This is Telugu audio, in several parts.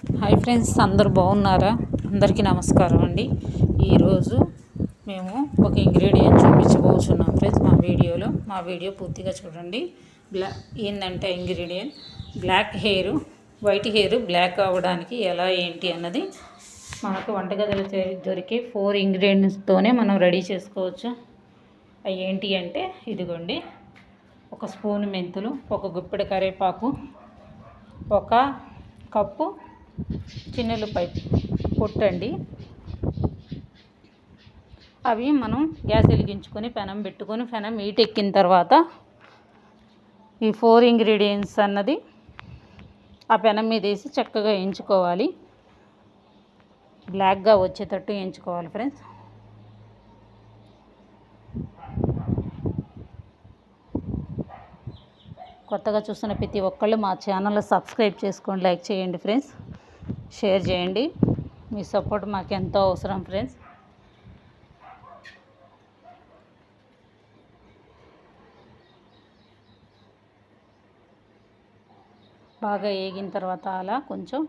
హాయ్ ఫ్రెండ్స్ అందరు బాగున్నారా? అందరికీ నమస్కారం అండి. ఈరోజు మేము ఒక ఇంగ్రీడియంట్ చూపించబోతున్నాం ఫ్రెండ్స్ మా వీడియోలో. మా వీడియో పూర్తిగా చూడండి. బ్లా ఏంటంటే ingredient black hair white hair black అవ్వడానికి ఎలా ఏంటి అన్నది మనకు వంటగదిలో దొరికే ఫోర్ ఇంగ్రీడియంట్స్తోనే మనం రెడీ చేసుకోవచ్చు. అవి ఏంటి అంటే ఇదిగోండి. ఒక స్పూన్ మెంతులు ఒక గుప్పెడు కరివేపాకు ఒక కప్పు చిన్నులపై పొట్టండి అవి మనం గ్యాస్ వెలిగించుకొని పెనం పెట్టుకొని పెనం హీట్ ఎక్కిన తర్వాత ఈ ఫోర్ ఇంగ్రీడియంట్స్ అన్నది ఆ పెనం మీద వేసి చక్కగా ఎంచుకోవాలి. బ్లాక్గా వచ్చేటట్టు ఎంచుకోవాలి ఫ్రెండ్స్. కొత్తగా చూస్తున్న ప్రతి ఒక్కళ్ళు మా ఛానల్ సబ్స్క్రైబ్ చేసుకోండి లైక్ చేయండి ఫ్రెండ్స్. షేర్ చేయండి. మీ సపోర్ట్ మాకు ఎంతో అవసరం ఫ్రెండ్స్. బాగా వేగిన తర్వాత అలా కొంచెం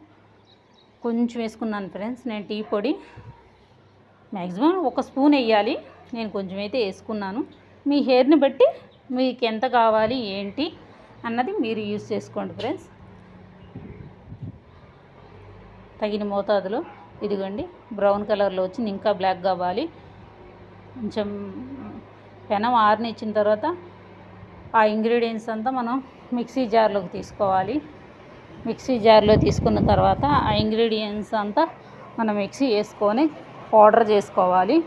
కొంచెం వేసుకున్నాను ఫ్రెండ్స్. నేను టీ పొడి మ్యాక్సిమం ఒక స్పూన్ వేయాలి. నేను కొంచెం అయితే వేసుకున్నాను. మీ హెయిర్ని బట్టి మీకు ఎంత కావాలి ఏంటి అన్నది మీరు యూస్ చేసుకోండి ఫ్రెండ్స్. తగిన మోతాదులో ఇదిగోండి బ్రౌన్ కలర్లో వచ్చింది ఇంకా బ్లాక్ కావాలి కొంచెం పెనం ఆరినిచ్చిన తర్వాత ఆ ఇంగ్రీడియంట్స్ అంతా మనం మిక్సీ జార్లోకి తీసుకోవాలి. మిక్సీ జార్లో తీసుకున్న తర్వాత ఆ ఇంగ్రీడియంట్స్ అంతా మనం మిక్సీ వేసుకొని పౌడర్ చేసుకోవాలి.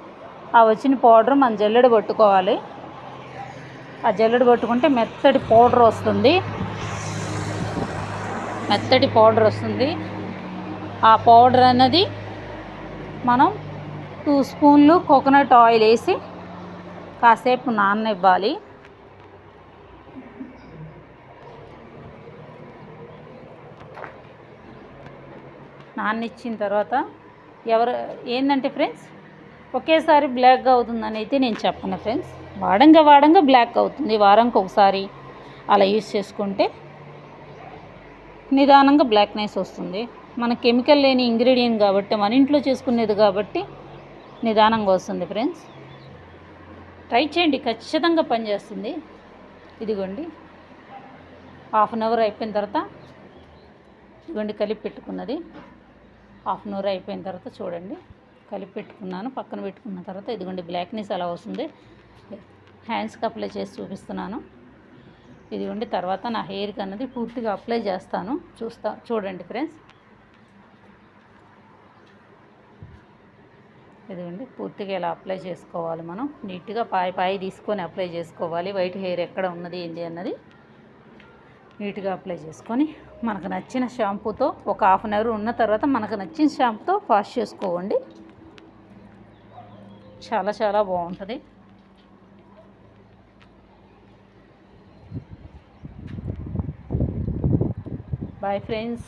ఆ వచ్చిన పౌడర్ మనం జల్లెడ పట్టుకోవాలి. ఆ జల్లెడ పట్టుకుంటే మెత్తటి పౌడర్ వస్తుంది. మెత్తటి పౌడర్ వస్తుంది. ఆ పౌడర్ అన్నది మనం టూ స్పూన్లు కోకోనట్ ఆయిల్ వేసి కాసేపు నాననివ్వాలి. నాన్నిచ్చిన తర్వాత ఎవరు ఏంటంటే ఫ్రెండ్స్ ఒకేసారి బ్లాక్గా అవుతుందని అయితే నేను చెప్పను ఫ్రెండ్స్. వాడంగా వాడంగా బ్లాక్ అవుతుంది. వారంకి ఒకసారి అలా యూస్ చేసుకుంటే నిదానంగా బ్లాక్నెస్ వస్తుంది. మన కెమికల్ లేని ఇంగ్రీడియంట్ కాబట్టి మన ఇంట్లో చేసుకునేది కాబట్టి నిదానంగా వస్తుంది ఫ్రెండ్స్. ట్రై చేయండి ఖచ్చితంగా పనిచేస్తుంది. ఇదిగోండి హాఫ్ అన్ అవర్ అయిపోయిన తర్వాత ఇదిగోండి కలిపి పెట్టుకున్నది. హాఫ్ అన్ అవర్ అయిపోయిన తర్వాత చూడండి కలిపి పెట్టుకున్నాను. పక్కన పెట్టుకున్న తర్వాత ఇదిగోండి బ్లాక్నెస్ అలా వస్తుంది. హ్యాండ్స్కి అప్లై చేసి చూపిస్తున్నాను. ఇదిగోండి తర్వాత నా హెయిర్కి అన్నది పూర్తిగా అప్లై చేస్తాను. చూస్తా చూడండి ఫ్రెండ్స్. ఇదిగోండి పూర్తిగా ఇలా అప్లై చేసుకోవాలి మనం. నీట్గా పాయి పాయి తీసుకొని అప్లై చేసుకోవాలి. వైట్ హెయిర్ ఎక్కడ ఉన్నది ఏంటి అన్నది నీట్గా అప్లై చేసుకొని మనకు నచ్చిన షాంపూతో ఒక హాఫ్ అన్ అవర్ ఉన్న తర్వాత మనకు నచ్చిన షాంపూతో వాష్ చేసుకోండి చాలా చాలా బాగుంటుంది. Bye friends